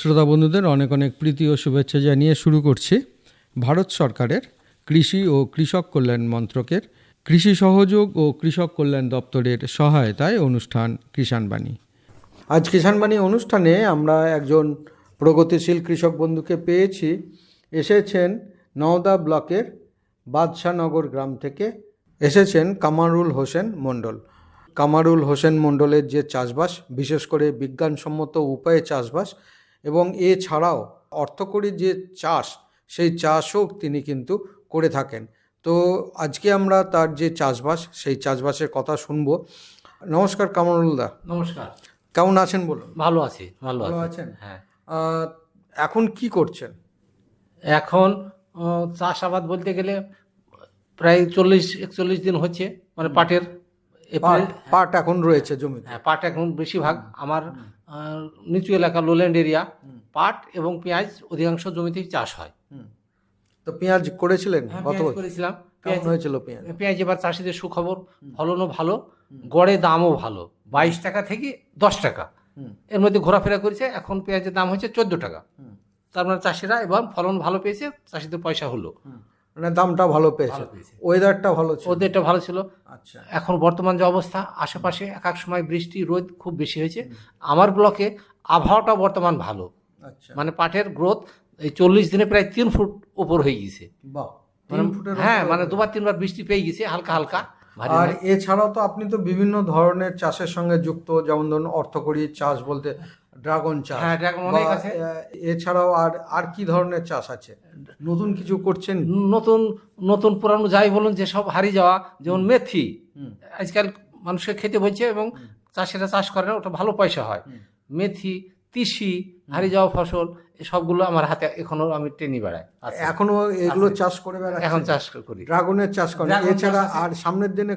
শ্রোতা বন্ধুদের অনেক অনেক প্রীতি ও শুভেচ্ছা জানিয়ে শুরু করছি। ভারত সরকারের কৃষি ও কৃষক কল্যাণ মন্ত্রকের কৃষি সহযোগ ও কৃষক কল্যাণ দপ্তরের সহায়তায় অনুষ্ঠান কিষাণ বাণী আজ কিষাণ বাণী অনুষ্ঠানে আমরা একজন প্রগতিশীল কৃষক বন্ধুকে পেয়েছি। এসেছেন নওদা ব্লকের বাদশাহনগর গ্রাম থেকে এসেছেন কামারুল হোসেন মণ্ডল। কামারুল হোসেন মণ্ডলের যে চাষবাস, বিশেষ করে বিজ্ঞানসম্মত উপায়ে চাষবাস এবং এছাড়াও অর্থকরী যে চাষ সেই চাষও তিনি কিন্তু করে থাকেন। তো আজকে আমরা তার যে চাষবাস সেই চাষবাসের কথা শুনব। নমস্কার কামারুলদা। নমস্কার। কেমন আছেন বলুন? ভালো আছি ভালো আছেন? হ্যাঁ। এখন কি করছেন? এখন চাষাবাদ বলতে গেলে প্রায় চল্লিশ একচল্লিশ দিন হচ্ছে মানে পাটের পাট পাট এখন রয়েছে জমি হ্যাঁ পাট এখন বেশিরভাগ আমার নিচু এলাকা লোল্যান্ড এরিয়া পাট এবং পেঁয়াজ অধিকাংশ জমিতেই চাষ হয়। তো পেঁয়াজ করেছিলেন হ্যাঁ, পেঁয়াজ করেছিলাম। কেমন পেঁয়াজ হয়েছিল পেঁয়াজ? পেঁয়াজ এবার চাষিদের সুখবর ফলনও ভালো গড়ে দামও ভালো। বাইশ টাকা থেকে দশ টাকা। এর মধ্যে ঘোরাফেরা করেছে এখন পেঁয়াজের দাম হয়েছে চোদ্দ টাকা। তার মানে চাষিরা এবার ফলন ভালো পেয়েছে চাষিদের পয়সা হলো। মানে দামটা ভালো পেয়েছে। ওয়েদারটা ভালো ছিল। ওদেরটা ভালো ছিল। আচ্ছা। এখন বর্তমান যে অবস্থা আশেপাশে এক এক সময় বৃষ্টি রোদ খুব বেশি হয়েছে। আমার ব্লকে আবহাওয়াটা বর্তমান ভালো। আচ্ছা। মানে পাটের গ্রোথ এই চল্লিশ দিনে প্রায় তিন ফুট উপর হয়ে গেছে বাহ মানে হ্যাঁ মানে দুবার তিনবার বৃষ্টি পেয়ে গেছে হালকা হালকা আর এছাড়াও তো আপনি তো বিভিন্ন ধরনের চাষের সঙ্গে যুক্ত যেমন ধরুন অর্থকরী চাষ বলতে ড্রাগন চাষ হ্যাঁ, ড্রাগন অনেক আছে। এছাড়াও আর আর কি ধরনের চাষ আছে? নতুন কিছু করছেন? নতুন নতুন পুরানো যাই বলুন যে সব হারিয়ে যাওয়া যেমন মেথি। আজকাল মানুষকে খেতে হয়েছে এবং চাষিরা চাষ করে না ওটা ভালো পয়সা হয়। মেথি তিসি হারিয়ে যাওয়া ফসল সবগুলো আমার হাতে এখনও আমি টেনে বেড়াই। এখনও এগুলো চাষ করে বেড়াচ্ছেন? এখন চাষ করি। ড্রাগনের চাষ করি এছাড়া আর সামনের দিনে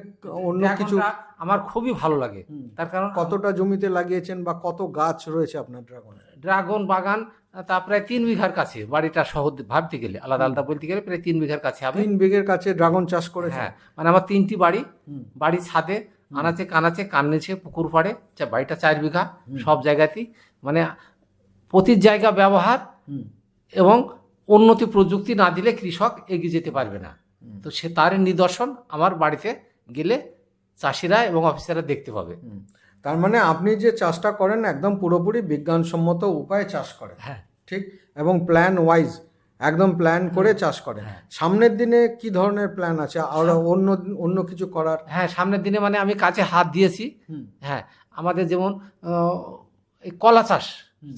অন্য কিছু আমার খুবই ভালো লাগে। তার কারণ কতটা জমিতে লাগিয়েছেন বা কত গাছ রয়েছে আপনার ড্রাগনের ড্রাগন বাগান তা প্রায় তিন বিঘার কাছে। বাড়িটা সহ ভাবতে গেলে আলাদা আলাদা বলতে গেলে প্রায় তিন বিঘার কাছে হবে তিন বিঘের কাছে ড্রাগন চাষ করে হ্যাঁ মানে আমার তিনটি বাড়ি। বাড়ির ছাদে আনাচে কানাচে কান্নেছে পুকুর পাড়ে বাড়িটা চার বিঘা সব জায়গাতেই। মানে প্রতি জায়গা ব্যবহার এবং উন্নতি প্রযুক্তি না দিলে কৃষক এগিয়ে যেতে পারবে না। তো সে তার নিদর্শন আমার বাড়িতে গেলে চাষিরা এবং অফিসাররা দেখতে পাবে। তার মানে আপনি যে চাষটা করেন একদম পুরোপুরি বিজ্ঞানসম্মত উপায়ে চাষ করেন। হ্যাঁ। ঠিক? এবং প্ল্যান ওয়াইজ একদম প্ল্যান করে চাষ করেন। সামনের দিনে কি ধরনের প্ল্যান আছে? আর অন্য অন্য কিছু করার? হ্যাঁ সামনের দিনে মানে আমি কাজে হাত দিয়েছি। হ্যাঁ আমাদের যেমন এই কলা চাষ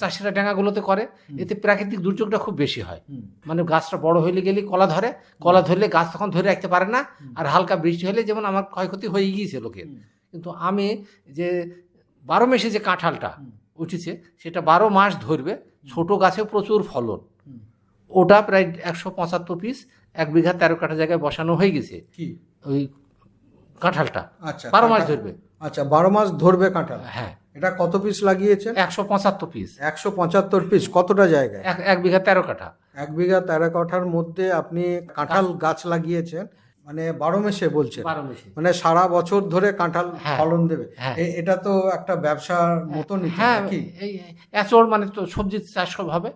চাষিরা ডেঙ্গাগুলোতে করে এতে প্রাকৃতিক দুর্যোগটা খুব বেশি হয়। মানে গাছটা বড় হইলে গেলে কলা ধরে কলা ধরলে গাছ তখন ধরে রাখতে পারে না আর হালকা বৃষ্টি হলে যেমন আমার ক্ষয়ক্ষতি হয়ে গিয়েছে লোকের। কিন্তু আমি যে বারো মাসে যে কাঁঠালটা উঠেছে সেটা বারো মাস ধরবে ছোট গাছে প্রচুর ফলন। ওটা প্রায় একশো পঁচাত্তর পিস এক বিঘা তেরো কাঠা জায়গায় বসানো হয়ে গেছে। কি? ওই কাঁঠালটা। আচ্ছা বারো মাস ধরবে। আচ্ছা বারো মাস ধরবে কাঁঠাল। হ্যাঁ। এটা কত পিস লাগিয়েছেন? একশো পঁচাত্তর পিস একশো পঁচাত্তর পিস কতটা জায়গায়? এক বিঘা তেরো কাঠা। এক বিঘা তেরো কাঠার মধ্যে আপনি কাঁঠাল গাছ। লাগিয়েছেন মানে বারো মাসে মাসে। মানে সারা বছর ধরে কাঁঠাল হ্যাঁ। ফলন দেবে। হ্যাঁ। এটা তো একটা ব্যবসার মতনই তো হ্যাঁ এচড় মানে তো সবজি চাষ হবে।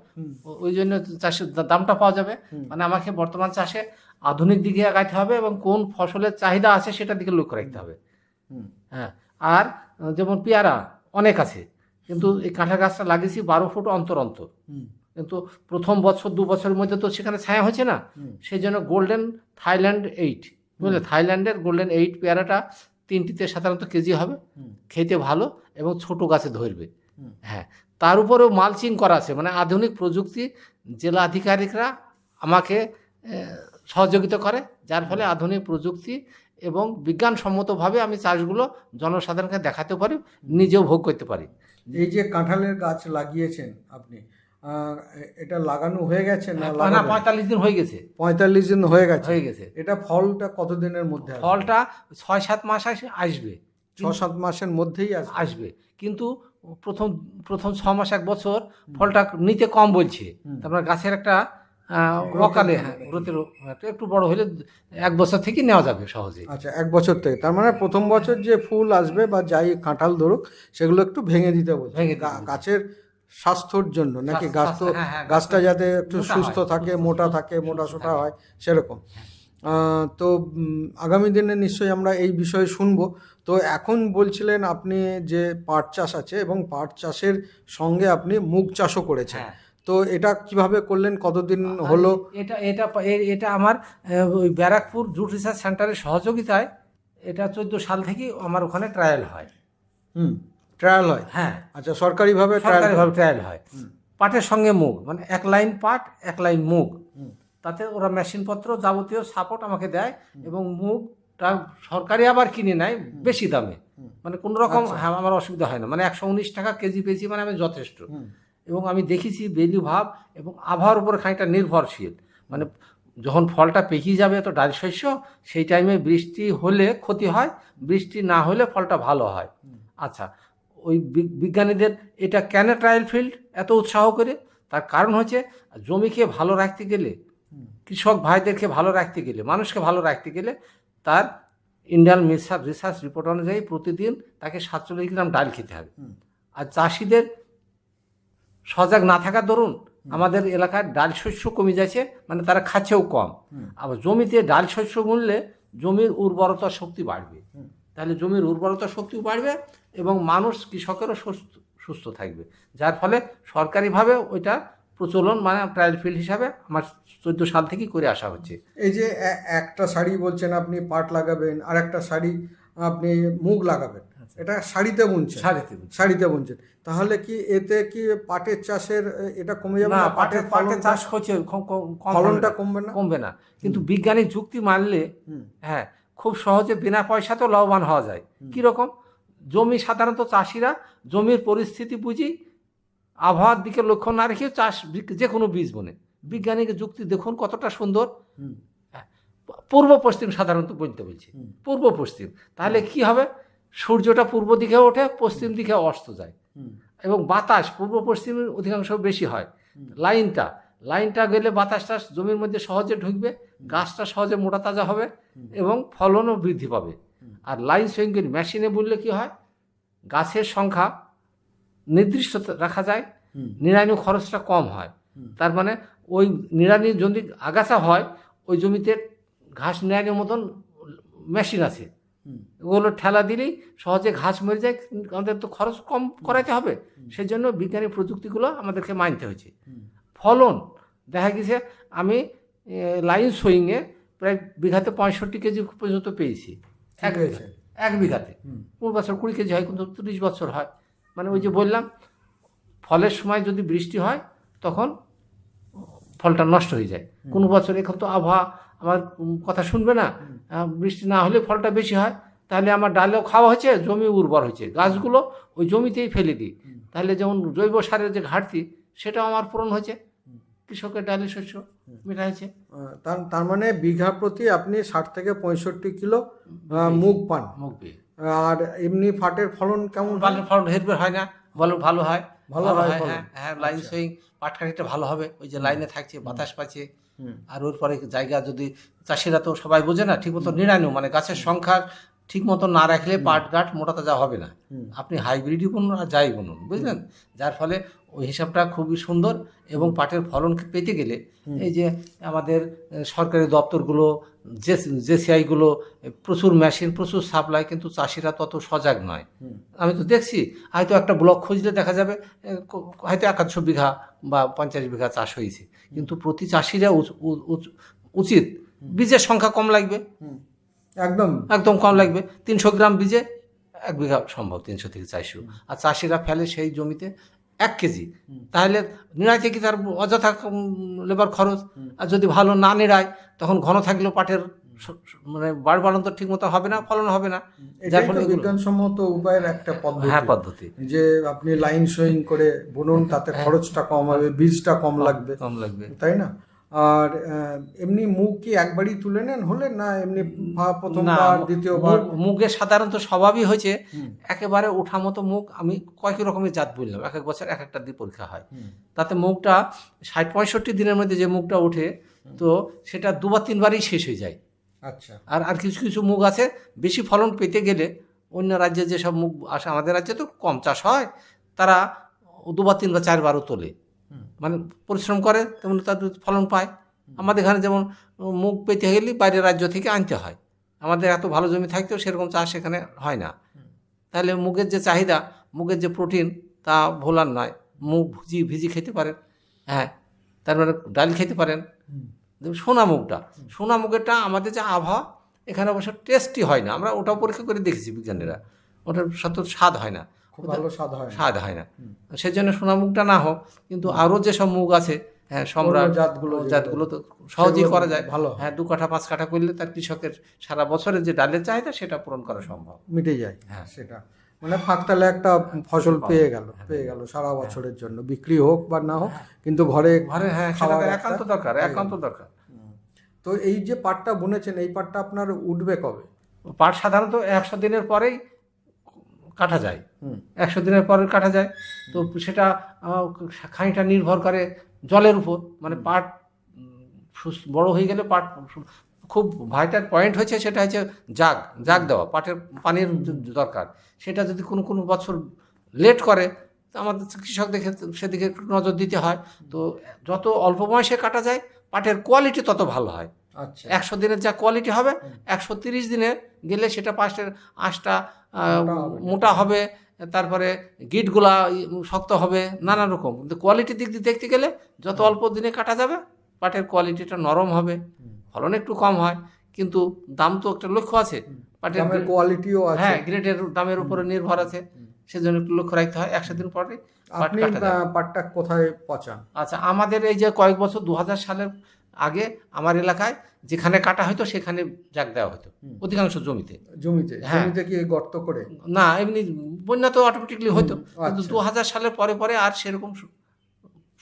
ওই জন্য চাষের দামটা পাওয়া যাবে। মানে আমাকে বর্তমান চাষে আধুনিক দিকে আগাইতে হবে এবং কোন ফসলের চাহিদা আছে সেটা দিকে লক্ষ্য রাখতে হবে। হ্যাঁ আর যেমন পেয়ারা অনেক আছে। কিন্তু এই কাঁঠাল গাছটা লাগিয়েছি বারো ফুট অন্তর অন্তর। কিন্তু প্রথম বছর দু বছরের মধ্যে তো সেখানে ছায়া হচ্ছে না। সেই জন্য গোল্ডেন থাইল্যান্ড এইট বুঝলে? থাইল্যান্ডের গোল্ডেন এইট পেয়ারাটা তিনটিতে সাধারণত কেজি হবে। খেতে ভালো এবং ছোট গাছে ধরবে। হ্যাঁ তার উপরেও মালচিং করা আছে। মানে আধুনিক প্রযুক্তি জেলা আধিকারিকরা আমাকে সহযোগিতা করে। যার ফলে আধুনিক প্রযুক্তি এবং বিজ্ঞানসম্মতভাবে আমি চাষগুলো জনসাধারণকে দেখাতে পারি নিজেও ভোগ করতে পারি। এই যে কাঁঠালের গাছ লাগিয়েছেন আপনি এটা লাগানো হয়ে গেছে না না পঁয়তাল্লিশ দিন হয়ে গেছে। পঁয়তাল্লিশ দিন হয়ে গেছে? হয়ে গেছে। এটা ফলটা কতদিনের মধ্যে ফলটা ছয় সাত মাস আস- আসবে। ছ সাত মাসের মধ্যেই আসবে? কিন্তু প্রথম প্রথম ছ মাস এক বছর ফলটা নিতে কম বলছে। তারপর গাছের একটা অকালে হ্যাঁ। গ্রোথের একটু বড় হলে এক বছর থেকে নেওয়া যাবে সহজে আচ্ছা এক বছর থেকে। তার মানে প্রথম বছর যে ফুল আসবে বা যাই কাঁঠাল ধরুক সেগুলো একটু ভেঙে দিতে বলছে। গাছের স্বাস্থ্যর জন্য নাকি গাছ তো হ্যাঁ, হ্যাঁ, গাছটা যাতে একটু সুস্থ থাকে মোটা থাকে, মোটা সোটা হয় সেরকম। তো আগামী দিনে নিশ্চয়ই আমরা এই বিষয়ে শুনব। তো এখন বলছিলেন আপনি যে পাট চাষ আছে এবং পাট চাষের সঙ্গে আপনি মুগ চাষও করেছেন। হ্যাঁ। তো এটা কীভাবে করলেন? কতদিন হলো? এটা এটা এটা আমার ওই ব্যারাকপুর জুট রিসার্চ সেন্টারের সহযোগিতায় এটা চোদ্দ সাল থেকেই আমার ওখানে ট্রায়াল হয়। হুম ট্রায়াল হয়? হ্যাঁ। আচ্ছা সরকারিভাবে সরকারিভাবে ট্রায়াল হয়। পাটের সঙ্গে মুগ মানে এক লাইন পাট এক লাইন মুগ। তাতে ওরা মেশিনপত্র যাবতীয় সাপোর্ট আমাকে দেয় এবং মুগটা সরকারি আবার কিনে নেয় বেশি দামে। মানে কোনো রকম আচ্ছা। হ্যাঁ আমার অসুবিধা হয় না। মানে একশো উনিশ টাকা কেজি পেয়েছি মানে আমি যথেষ্ট। এবং আমি দেখেছি বেলি ভাব এবং আবহাওয়ার উপর খানিকটা নির্ভরশীল। মানে যখন ফলটা পেকিয়ে যাবে তো ডাল শস্য সেই টাইমে বৃষ্টি হলে ক্ষতি হয় বৃষ্টি না হলে ফলটা ভালো হয়। আচ্ছা ওই বি- বিজ্ঞানীদের এটা কেন ট্রায়াল ফিল্ড এত উৎসাহ করে? তার কারণ হচ্ছে জমিকে ভালো রাখতে গেলে কৃষক ভাইদেরকে ভালো রাখতে গেলে মানুষকে ভালো রাখতে গেলে তার ইন্ডিয়ান মিসার রিসার্চ রিপোর্ট অনুযায়ী প্রতিদিন তাকে সাতচল্লিশ গ্রাম ডাল খেতে হবে। আর চাষিদের সজাগ না থাকার দরুন আমাদের এলাকার ডাল শস্য কমে যাচ্ছে মানে তারা খাচ্ছেও কম। আবার জমিতে ডাল শস্য মূল্যে জমির উর্বরতা শক্তি বাড়বে। তাহলে জমির উর্বরতা শক্তিও বাড়বে এবং মানুষ কৃষকেরও সুস্থ সুস্থ থাকবে। যার ফলে সরকারিভাবে ওইটা প্রচলন মানে ট্রায়াল ফিল্ড হিসাবে আমার চোদ্দ সাল থেকেই করে আসা হচ্ছে। এই যে একটা শাড়ি বলছেন আপনি পাট লাগাবেন আর একটা শাড়ি আপনি মুগ লাগাবেন। এটা শাড়িতে বুনছেন? সারিতে শাড়িতে বুনছেন। তাহলে কি এতে কি পাটের চাষের এটা কমে যাবে না পাটের পাটের চাষ হচ্ছে ফলনটা কমবে না? কমবে না। কিন্তু বিজ্ঞানিক যুক্তি মানলে হ্যাঁ খুব সহজে বিনা পয়সাতেও লাভবান হওয়া যায়। কীরকম? জমি সাধারণত চাষিরা জমির পরিস্থিতি বুঝি আবহাওয়ার দিকে লক্ষ্য না রেখে চাষ যে কোনো বীজ বনে। বিজ্ঞানিক যুক্তি দেখুন কতটা সুন্দর। পূর্ব পশ্চিম সাধারণত বলতে বলছি। পূর্ব পশ্চিম। তাহলে কি হবে? সূর্যটা পূর্ব দিকে ওঠে পশ্চিম দিকে অস্ত যায়। এবং বাতাস পূর্ব পশ্চিমের অধিকাংশ বেশি হয়। লাইনটা লাইনটা গেলে বাতাসটা জমির মধ্যে সহজে ঢুকবে গাছটা সহজে মোটা তাজা হবে এবং ফলনও বৃদ্ধি পাবে। আর লাইন সুইঙ্গের মেশিনে বললে কি হয়? গাছের সংখ্যা নির্দিষ্ট রাখা যায় নিড়ানি খরচটা কম হয়। তার মানে ওই নিড়ানির যদি আগাছা হয় ওই জমিতে ঘাস নিড়ানির মতন মেশিন আছে। ওগুলো ঠেলা দিলেই সহজে ঘাস মরে যায়। আমাদের তো খরচ কম করাতে হবে। সেই জন্য বিজ্ঞানী প্রযুক্তিগুলো আমাদেরকে মানতে হয়েছে। ফলন দেখা গেছে আমি লাইন সোয়িংয়ে প্রায় বিঘাতে পঁয়ষট্টি কেজি পর্যন্ত পেয়েছি। এক বিঘাতে এক বিঘাতে। কোন বছর কুড়ি কেজি হয় কিন্তু তিরিশ বছর হয়। মানে ওই যে বললাম ফলের সময় যদি বৃষ্টি হয় তখন ফলটা নষ্ট হয়ে যায়। কোনো বছর এখন তো আবহাওয়া আমার কথা শুনবে না। বৃষ্টি না হলে ফলটা বেশি হয়। তাহলে আমার ডালেও খাওয়া হচ্ছে জমি উর্বর হয়েছে। গাছগুলো ওই জমিতেই ফেলে দিই। তাহলে যেমন জৈব সারের যে ঘাটতি সেটাও আমার পূরণ হয়েছে। কৃষকের ডালে শস্য মেটা হয়েছে আহ, তার তার মানে বিঘা প্রতি আপনি ষাট থেকে পঁয়ষট্টি কিলো মুগ পান। দিয়ে। আর এমনি ফাটের ফলন কেমন? ভালো ফলন হেরফের হয় না বলো ভালো হয়। ভালো হয় হ্যাঁ হ্যাঁ লাইন আচ্ছা। সুইং পাটকাঠিটা ভালো হবে ওই যে লাইনে থাকছে বাতাস পাচ্ছে। আর ওর পরে জায়গা যদি চাষিরা তো সবাই বোঝে না ঠিক মতো নিড়ানো মানে গাছের সংখ্যা ঠিক মতো না রাখলে পাট গাঠ মোটা তাজা হবে না। আপনি হাইব্রিডই বুনুন আর যাই বুনুন বুঝলেন? যার ফলে ওই হিসাবটা খুবই সুন্দর এবং পাটের ফলন পেতে গেলে এই যে আমাদের সরকারি দপ্তরগুলো যে জেসিআইগুলো প্রচুর মেশিন প্রচুর সাপ্লাই কিন্তু চাষিরা তত সজাগ নয়। আমি তো দেখছি হয়তো একটা ব্লক খুঁজলে দেখা যাবে হয়তো একাদশো বিঘা বা পঞ্চাশ বিঘা চাষ হয়েছে। কিন্তু প্রতি চাষিরা উচিত। বীজের সংখ্যা কম লাগবে। একদম। একদম কম লাগবে। তিনশো গ্রাম বীজে এক বিঘা সম্ভব তিনশো থেকে চারশো। আর চাষিরা ফেলে সেই জমিতে এক কেজি। তাহলে নিড়াইতে কি তার অযথা লেবার খরচ। আর যদি ভালো না নিড়ায় তখন ঘন থাকলেও পাটের মানে বাড় বাড়ন তো ঠিক মতো হবে না ফলন হবে না। যার ফলে বিজ্ঞানসম্মত উপায়ের একটা পদ্ধতি। হ্যাঁ পদ্ধতি। যে আপনি লাইন সোয়িং করে বুনুন তাতে খরচটা কম হবে বীজটা কম লাগবে। কম লাগবে। তাই না? আর এমনি মুগ কি একবারই তুলে নেন হলে না এমনি প্রথমবার দ্বিতীয়বার? মুগের সাধারণত স্বভাবই হয়েছে একেবারে ওঠা মতো মুখ আমি কয়েক রকমের জাত বললাম এক এক বছর এক একটা দিয়ে পরীক্ষা হয়। তাতে মুখটা ষাট পঁয়ষট্টি দিনের মধ্যে যে মুখটা ওঠে তো সেটা দুবার তিনবারই শেষ হয়ে যায়। আচ্ছা। আর আর কিছু কিছু মুগ আছে বেশি ফলন পেতে গেলে অন্য রাজ্যে যেসব মুগ আসে আমাদের রাজ্যে তো কম চাষ হয় তারা দুবার তিনবার চারবারও তোলে। মানে পরিশ্রম করে, তেমন তাদের ফলন পায়। আমাদের এখানে যেমন মুগ পেতে গেলে বাইরের রাজ্য থেকে আনতে হয়। আমাদের এত ভালো জমি থাকতেও সেরকম চাষ এখানে হয় না। তাহলে মুগের যে চাহিদা, মুগের যে প্রোটিন তা ভোলার নয়। মুগ ভুজি, ভিজি খেতে পারেন। হ্যাঁ তার মানে ডাল খেতে পারেন। সোনা মুগটা। সোনা মুগেরটা আমাদের যে আবহাওয়া, এখানে অবশ্য টেস্টি হয় না। আমরা ওটাও পরীক্ষা করে দেখেছি বিজ্ঞানীরা। ওটার সত্য স্বাদ হয় না। স্বাদ হয় না। স্বাদ হয় না। হোক কিন্তু আরও যেসব মুগ আছে হ্যাঁ সম্রাট জাতগুলো জাতগুলো তো সহজেই করা যায়। ভালো হ্যাঁ দু কাঠা পাঁচ কাঠা করলে তার কৃষকের সারা বছরের যে ডালের চাহিদা সেটা পূরণ করা সম্ভব। মিটে যায় হ্যাঁ। সেটা। মানে ফাঁকতালে একটা ফসল পেয়ে গেল হ্যাঁ। পেয়ে গেল সারা বছরের জন্য। বিক্রি হোক বা না হোক কিন্তু ঘরে ঘরে হ্যাঁ একান্ত দরকার একান্ত দরকার। তো এই যে পাটটা বুনেছেন এই পাটটা আপনার উঠবে কবে? পাট সাধারণত একশো দিনের পরেই কাটা যায়। একশো দিনের পরে কাটা যায়। তো সেটা আহ, খানিকটা নির্ভর করে জলের উপর। মানে পাট বড় হয়ে গেলে পাট খুব ভাইটাল পয়েন্ট হয়েছে সেটা হচ্ছে জাগ জাগ দেওয়া পাটের পানির দরকার। সেটা যদি কোনো কোনো বছর লেট করে তো আমাদের কৃষক দেখে সেদিকে একটু নজর দিতে হয়। তো যত অল্প বয়সে কাটা যায় পাটের কোয়ালিটি তত ভালো হয়। আচ্ছা। একশো দিনের যা কোয়ালিটি হবে একশো তিরিশ দিনে গেলে সেটা পাশের আঁশটা মোটা হবে। তারপরে গিটগুলা শক্ত হবে নানা রকম। কিন্তু কোয়ালিটির দিক দিয়ে দেখতে গেলে যত অল্প দিনে কাটা যাবে পাটের কোয়ালিটিটা নরম হবে ফলন একটু কম হয় কিন্তু দাম তো একটা লক্ষ্য আছে। পাটের কোয়ালিটিও আছে। হ্যাঁ গ্রেডের দামের উপরে নির্ভর আছে। সেজন্য একটু লক্ষ্য রাখতে হয় একশো দিন পরে আপনি পাটটা কোথায় পচান? আচ্ছা আমাদের এই যে কয়েক বছর দু হাজার সালের আগে আমার এলাকায় যেখানে কাটা হতো সেখানে জাগ দেওয়া হতো। অধিকাংশ জমিতে। জমিতে? হ্যাঁ। জমিতে কি গর্ত করে? না এমনি বন্যা তো অটোমেটিকলি হতো। কিন্তু আচ্ছা। দু হাজার সালের পরে পরে আর সেরকম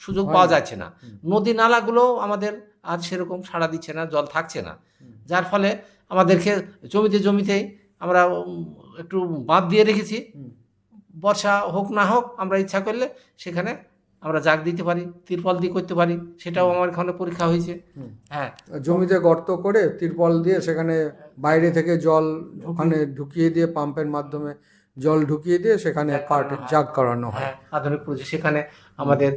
সুযোগ পাওয়া যাচ্ছে না। নদী নালাগুলো আমাদের আর সেরকম সাড়া দিচ্ছে না জল থাকছে না। যার ফলে আমাদেরকে জমিতে জমিতেই আমরা একটু বাঁধ দিয়ে রেখেছি। বর্ষা হোক না হোক আমরা ইচ্ছা করলে সেখানে আমরা জাগ দিতে পারি তিরপল দিয়ে করতে পারি সেটাও আমার এখানে পরীক্ষা হয়েছে। হ্যাঁ। জমিতে গর্ত করে তিরপল দিয়ে সেখানে বাইরে থেকে জল ওখানে ঢুকিয়ে দিয়ে পাম্পের মাধ্যমে জল ঢুকিয়ে দিয়ে সেখানে জাগ করানো হয়। জাগ করানো হয়। হ্যাঁ আধুনিক প্রযুক্তি। সেখানে আমাদের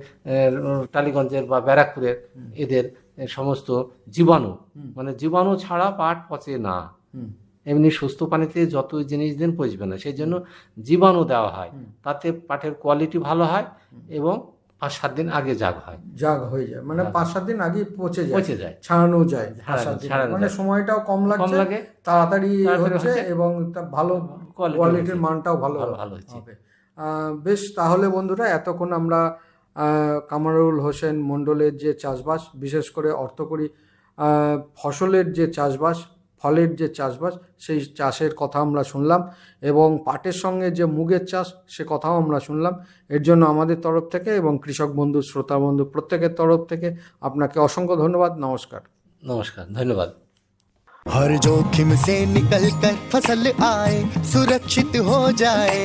টালিগঞ্জের বা ব্যারাকপুরের এদের সমস্ত জীবাণু। মানে জীবাণু ছাড়া পাট পচে না। এমনি সুস্থ পানিতে যত জিনিস দিন পচবে না। সেই জন্য জীবাণু দেওয়া হয়। তাতে পাটের কোয়ালিটি ভালো হয় এবং পাঁচ সাত দিন আগে জাগ হয়। জাগ হয়ে যায়। মানে পাঁচ সাত দিন আগে পচে যায়। পচে যায়। ছাড়ানো যায়। মানে সময়টাও কম কম লাগছে লাগে। তাড়াতাড়ি হচ্ছে। এবং ভালো কোয়ালিটির মানটাও ভালো ভালো- হচ্ছে। হবে। বেশ তাহলে বন্ধুরা এতক্ষণ আমরা আহ, কামারুল হোসেন মণ্ডলের যে চাষবাস বিশেষ করে অর্থকরী আহ, ফসলের যে চাষবাস ফলের যে চাষবাস সেই চাষের কথা আমরা শুনলাম এবং পাটের সঙ্গে যে মুগের চাষ সে কথাও আমরা শুনলাম এর জন্য আমাদের তরফ থেকে এবং কৃষক বন্ধু শ্রোতা বন্ধু প্রত্যেকের তরফ থেকে আপনাকে অসংখ্য ধন্যবাদ নমস্কার নমস্কার ধন্যবাদ हर जोखिम से निकल कर फसल आए सुरक्षित हो जाए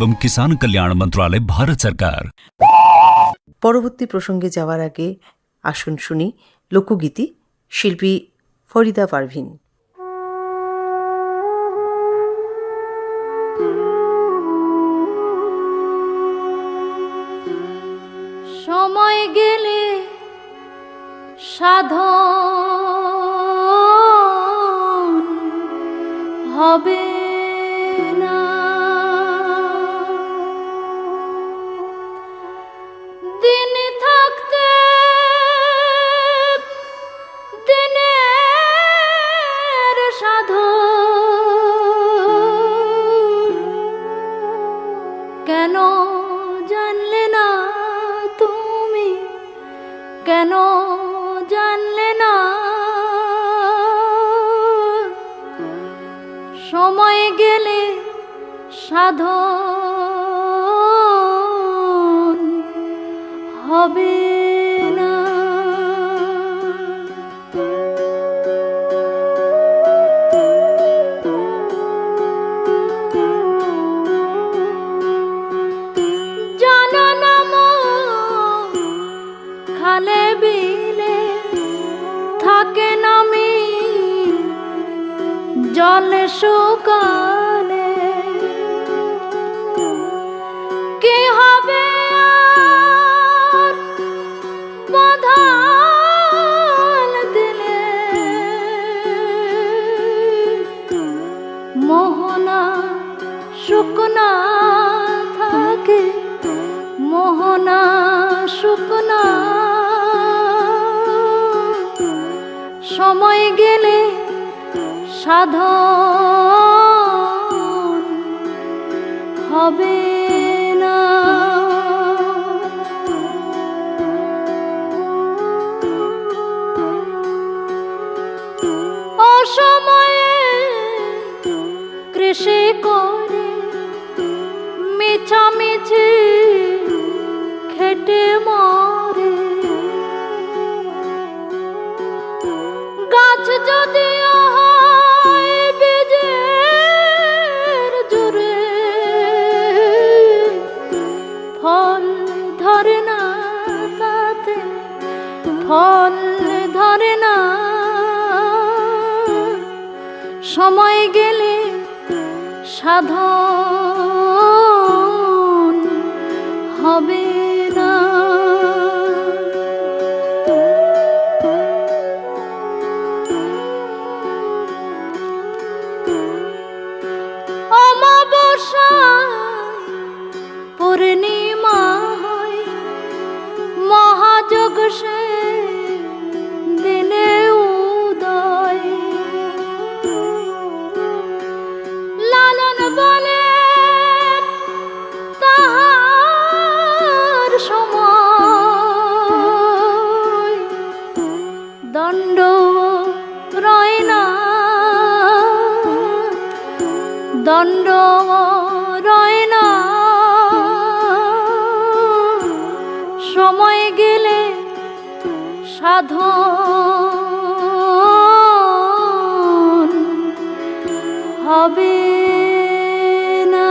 एवं किसान कल्याण मंत्रालय भारत सरकार পরবর্তী প্রসঙ্গে যাওয়ার আগে আসুন শুনি লোকগীতি শিল্পী ফরিদা পারভিন সময় গেলে সাধন হবে কেন জানলে না? সময় গেলে সাধন হবে জলে শুকালে কি হবে বাঁধাল দিলে? মোহনা শুকনা থাকে মোহনা শুকনা। সময় গেলে সাধন হবে না। অসময়ে কৃষি করে মিছামিছি সময় গেলে সাধন হবে দণ্ড রয় না। সময় গেলে সাধন হবে না।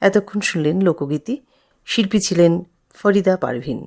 এতক্ষণ শুনলেন লোকগীতি, শিল্পী ছিলেন ফরিদা পারভিন।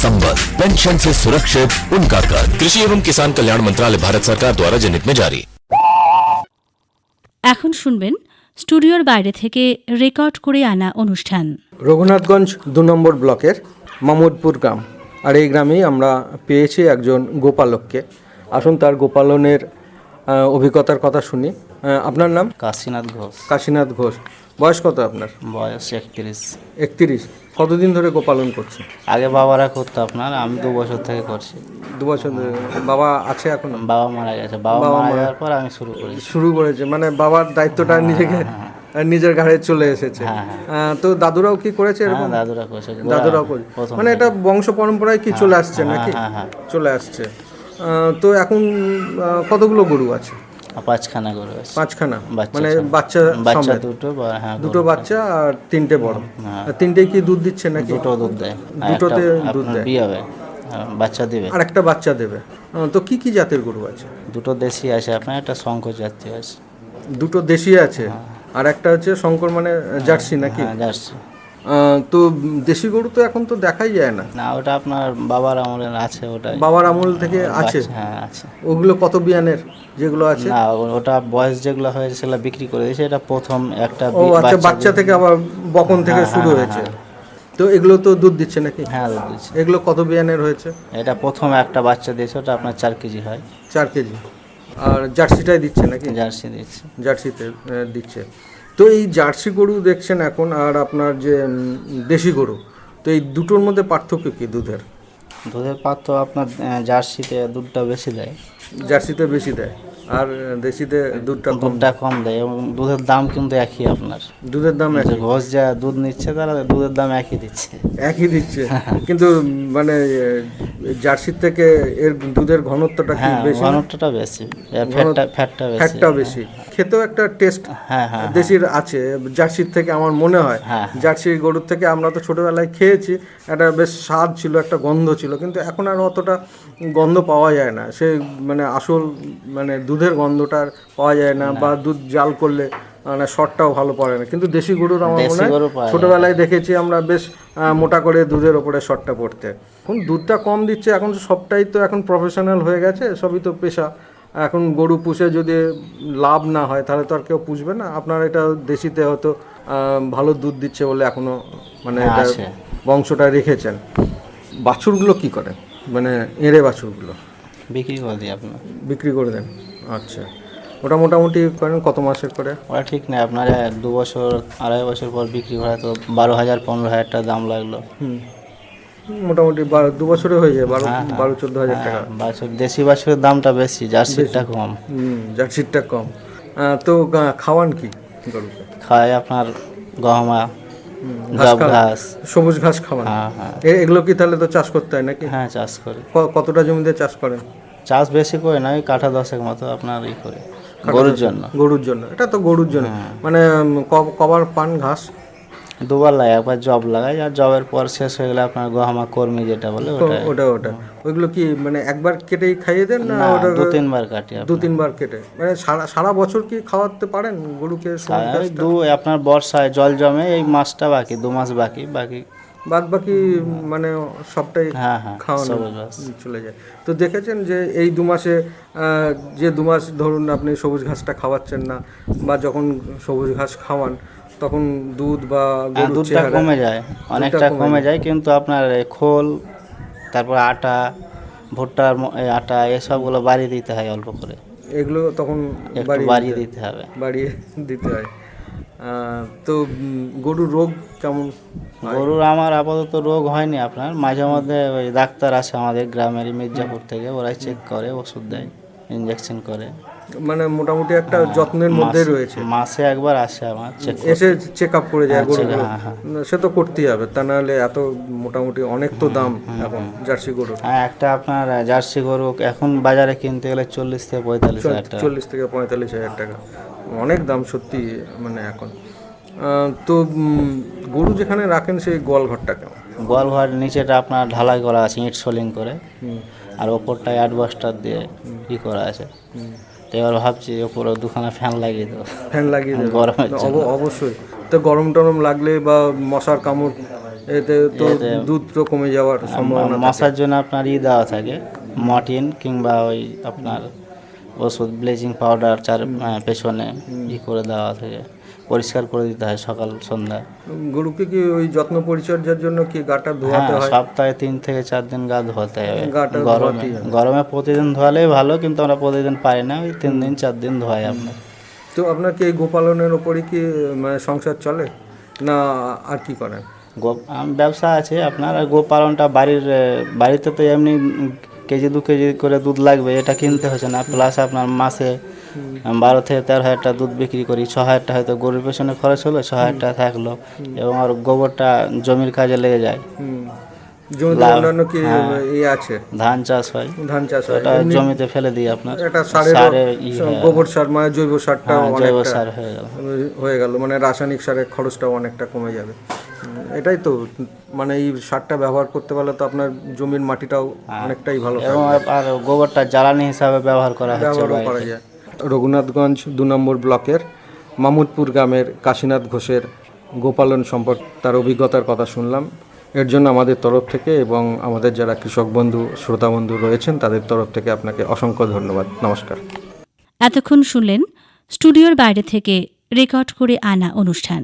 संबल पेंशन से सुरक्षित उनका कर कृषि एवं किसान कल्याण मंत्रालय भारत सरकार द्वारा जनहित में जारी এখন শুনবেন স্টুডিওর বাইরে থেকে রেকর্ড করে আনা অনুষ্ঠান রঘুনাথগঞ্জ দু নম্বর ব্লকের মামুদপুর গ্রাম আর এই গ্রামেই আমরা পেয়েছি একজন গোপালককে আসুন তার গোপালনের আহ, অভিজ্ঞতার কথা শুনি আহ, আপনার নাম কাশীনাথ ঘোষ কাশীনাথ ঘোষ বয়স কত আপনার? বয়স একত্রিশ। একত্রিশ। কতদিন ধরে গোপালন করছে? আগে বাবারা করতো আপনার আমি দু বছর থেকে করছি। দু বছর ধরে। বাবা আছে এখন? বাবা মারা গেছে। বাবা মারা যাওয়ার পর আমি শুরু করেছি। শুরু করেছে। মানে বাবার দায়িত্বটা নিজেকে নিজের ঘাড়ে চলে এসেছে। হ্যাঁ, তো দাদুরাও কি করেছে হ্যাঁ এরকম দাদুরা করছে। দাদুরাও করে প্রথম মানে এটা বংশ পরম্পরায় কি চলে আসছে হ্যাঁ, নাকি? হ্যাঁ, হ্যাঁ। চলে আসছে। তো এখন কতগুলো গরু আছে? পাঁচখানা আছে। পাঁচখানা? মানে বাচ্চা বাচ্চা দুটো হ্যাঁ দুটো বাচ্চা আর তিনটে বড়? হ্যাঁ। আর তিনটেই কি দুধ দিচ্ছে নাকি? দুটো দুধ দেয়। দুটোতে দুধ দেয়। বিয়ে হবে। হ্যাঁ, বাচ্চা দিবে। আর একটা বাচ্চা দেবে? তো কি কি জাতের গরু আছে? দুটো দেশি আছে আপনার একটা শঙ্কর জাতীয় আছে। দুটো দেশি আছে? আর একটা হচ্ছে শঙ্কর মানে জার্সি নাকি? হ্যাঁ জার্সি। তো দেশি গরু তো এখন তো দেখাই যায় না। না ওটা আপনার বাবার আমলের আছে ওটা বাবার আমল থেকে আছে? হ্যাঁ আছে। ওগুলো কত বিয়ানের যেগুলো আছে? না ওটা বয়স যেগুলো হয়েছে সেগুলো বিক্রি করে দিয়েছে এটা প্রথম একটা ও আচ্ছা বাচ্চা থেকে আবার বকন থেকে হ্যাঁ, শুরু হ্যাঁ, হয়েছে। হ্যাঁ। তো এগুলো তো দুধ দিচ্ছে নাকি? হ্যাঁ দুধ দিচ্ছে। এগুলো কত বিয়ানের হয়েছে? এটা প্রথম একটা বাচ্চা দিয়েছে ওটা আপনার চার কেজি হয়। চার কেজি। আর জার্সিটাই দিচ্ছে নাকি? জার্সি দিচ্ছে। জার্সিতে দিচ্ছে। তো এই জার্সি গরু দেখছেন এখন আর আপনার যে দেশি গরু তো এই দুটোর মধ্যে পার্থক্য কি দুধের? দুধের পার্থক্য আপনার জার্সিতে দুধটা বেশি দেয়। জার্সিতে বেশি দেয়। আর দেশিতে দুধটা দুধটা কম দেয় এবং দুধের দাম কিন্তু একই আপনার। দুধের দাম একই। ঘোষ যা দুধ নিচ্ছে তারা দুধের দাম একই দিচ্ছে। একই দিচ্ছে। কিন্তু মানে জার্সির থেকে এর দুধের ঘনত্বটা কি হ্যাঁ বেশি? ঘনত্বটা বেশি। ফ্যাটটা ফ্যাটটা বেশি। ফ্যাটটা বেশি। খেতেও একটা টেস্ট হ্যাঁ হ্যাঁ দেশির আছে জার্সির থেকে আমার মনে হয়। হ্যাঁ। জার্সির গরুর থেকে আমরা তো ছোটবেলায় খেয়েছি একটা বেশ স্বাদ ছিল একটা গন্ধ ছিল কিন্তু এখন আর অতটা গন্ধ পাওয়া যায় না। সে মানে আসল মানে দুধের গন্ধটা পাওয়া যায় না বা দুধ জাল করলে মানে শটটাও ভালো পড়ে না। কিন্তু দেশি গরুর আমার মনে হয়। ছোটবেলায় দেখেছি আমরা বেশ মোটা করে দুধের ওপরে শটটা পড়তে। এখন দুধটা কম দিচ্ছে এখন সবটাই তো এখন প্রফেশনাল হয়ে গেছে সবই তো পেশা। এখন গরু পুষে যদি লাভ না হয় তাহলে তো আর কেউ পুষবে না। আপনার এটা দেশিতে হয়তো ভালো দুধ দিচ্ছে বলে এখনও মানে হ্যাঁ, এটা বংশটা রেখেছেন। বাছুরগুলো কি করে মানে এঁড়ে বাছুরগুলো? বিক্রি করে দিই আপনার বিক্রি করে দেন। আচ্ছা। ওটা মোটামুটি করেন কত মাসের করে? ওটা ঠিক নেই আপনার দু বছর আড়াই বছর পর বিক্রি করা তো বারো হাজার পনেরো হাজার টাকা দাম লাগল। হুম। মোটামুটি বারো- দু বছরে হয়ে যায় বারো হ্যাঁ, হ্যাঁ। বারো চোদ্দ হাজার টাকা। হ্যাঁ, বাছুর দেশি বাছুরের দামটা বেশি জার্সিটা কম। হুম জার্সিরটা কম। তো খাওয়ান কি গরুকে? খায় আপনার গহমা ঘাস ঘাস। সবুজ ঘাস খাওয়ান? এগুলো কি তাহলে তো চাষ করতে হয় নাকি? হ্যাঁ চাষ করে। কতটা জমিতে চাষ করেন? চাষ বেশি করে না ওই কাঠা দশেক মতো আপনার ই করে। গরুর জন্য। গরুর জন্য। এটা তো গরুর জন্য। হ্যাঁ। মানে কবার পান ঘাস? দুবার লাগে একবার জব লাগাই আর জবের পর শেষ হয়ে গেলে আপনার গহমা কর্মী যেটা বলে ওটা। ওটা ওটা। ওইগুলো কি মানে একবার কেটেই খাইয়ে দেন না ওটা দু তিনবার কাটি দু তিনবার কেটে? মানে সারা সারা বছর কি খাওয়াতে পারেন গরুকে? দু আপনার বর্ষায় জল জমে এই মাসটা বাকি দু মাস বাকি বাকি বাদ বাকি মানে সবটাই হ্যাঁ, হ্যাঁ, খাওয়ানো চলে যায়। তো দেখেছেন যে এই দু মাসে যে দু মাস ধরুন আপনি সবুজ ঘাসটা খাওয়াচ্ছেন না বা যখন সবুজ ঘাস খাওয়ান তখন দুধ বা হ্যাঁ, দুধটা কমে যায় অনেকটা কমে যায়। কিন্তু আপনার খোল তারপর আটা ভুট্টার আটা এসবগুলো বাড়িয়ে দিতে হয় অল্প করে। এগুলো তখন বাড়িয়ে দিতে- হবে। বাড়িয়ে দিতে হয়। তো গরুর রোগ কেমন গরুর আমার আপাতত রোগ হয়নি আপনার। মাঝে মধ্যে ওই ডাক্তার আসে আমাদের গ্রামের মির্জাপুর থেকে। ওরাই চেক করে ওষুধ দেয় ইঞ্জেকশন করে। মানে মোটামুটি একটা যত্নের মধ্যে রয়েছে। মাসে একবার আসে আমার এসে চেক আপ করে যায় হ্যাঁ, গরুগুলো হ্যাঁ, হ্যাঁ। সে তো করতেই হবে। তা নাহলে এত মোটামুটি অনেক তো দাম এখন জার্সি গরুর। হ্যাঁ একটা আপনার জার্সি গরু এখন বাজারে কিনতে গেলে চল্লিশ থেকে পঁয়তাল্লিশ হাজার টাকা। চল্লিশ থেকে পঁয়তাল্লিশ হাজার টাকা। অনেক দাম সত্যি মানে এখন। তো গরু যেখানে রাখেন সেই গোয়ালঘরটা কেমন? গোয়াল ঘর নিচেটা আপনার ঢালাই করা আছে ইট সোলিং করে। আর ওপরটায় অ্যাডবাস্টার দিয়ে ই করা আছে। তো এবার ভাবছি ওপরে দুখানা ফ্যান লাগিয়ে দেবো। ফ্যান লাগিয়ে দেবেন? গরমের অবশ্যই। তো গরম টরম লাগলে বা মশার কামড় এতে তো দুধ তো কমে যাওয়ার সম্ভাবনা। মশার জন্য আপনার ই দেওয়া থাকে মর্টিন কিংবা ওই আপনার ওষুধ ব্লিচিং পাউডার চার পেছনে ই করে দেওয়া থাকে পরিষ্কার করে দিতে হয় সকাল সন্ধ্যা। গরুকে কি ওই যত্ন পরিচর্যার জন্য কি গাটা হ্যাঁ ধোয়াতে হয় সপ্তাহে তিন থেকে চার দিন গা ধোয়াতে হবে গরমে গরমে প্রতিদিন ধোয়ালেই ভালো কিন্তু আমরা প্রতিদিন পারি না ওই তিন দিন চার দিন ধোয়াই আপনার তো আপনার কি এই গোপালনের ওপরই কি মানে সংসার চলে? না আর কি করেন? গো ব্যবসা আছে আপনার আর গোপালনটা বাড়ির বাড়িতে তো এমনি কেজি দু কেজি করে দুধ লাগবে এটা কিনতে হচ্ছে না। প্লাস আপনার মাসে বারো থেকে তেরো হাজার টাকা দুধ বিক্রি করি ছ হাজার টাকা হয়তো গরুর পেছনে খরচ হলো ছ হাজার টাকা থাকল এবং আর গোবরটা জমির কাজে লেগে যায়। জমিতে অন্যান্য কি। ইয়ে আছে? ধান চাষ হয়। ধান চাষ হয়। এমনি জমিতে ফেলে দিই আপনার। সারে হয়ে। গোবর সার মানে জৈব সারটা হ্যাঁ, জৈব অনেকটা সার হয়ে গেল। হয়ে গেল মানে রাসায়নিক সারের খরচটাও অনেকটা কমে যাবে। এটাই তো মানে এই সারটা ব্যবহার করতে পারলে তো আপনার জমির মাটিটাও অনেকটাই ভালো এবং আর গোবরটা জ্বালানি হিসাবে ব্যবহার করা হচ্ছে ব্যবহারও করা যায়। রঘুনাথগঞ্জ দু নম্বর ব্লকের মামুদপুর গ্রামের কাশীনাথ ঘোষের গোপালন সম্পর্ক তার অভিজ্ঞতার কথা শুনলাম। এর জন্য আমাদের তরফ থেকে এবং আমাদের যারা কৃষক বন্ধু শ্রোতা বন্ধু রয়েছেন তাদের তরফ থেকে আপনাকে অসংখ্য ধন্যবাদ। নমস্কার। এতক্ষণ শুনলেন স্টুডিওর বাইরে থেকে রেকর্ড করে আনা অনুষ্ঠান।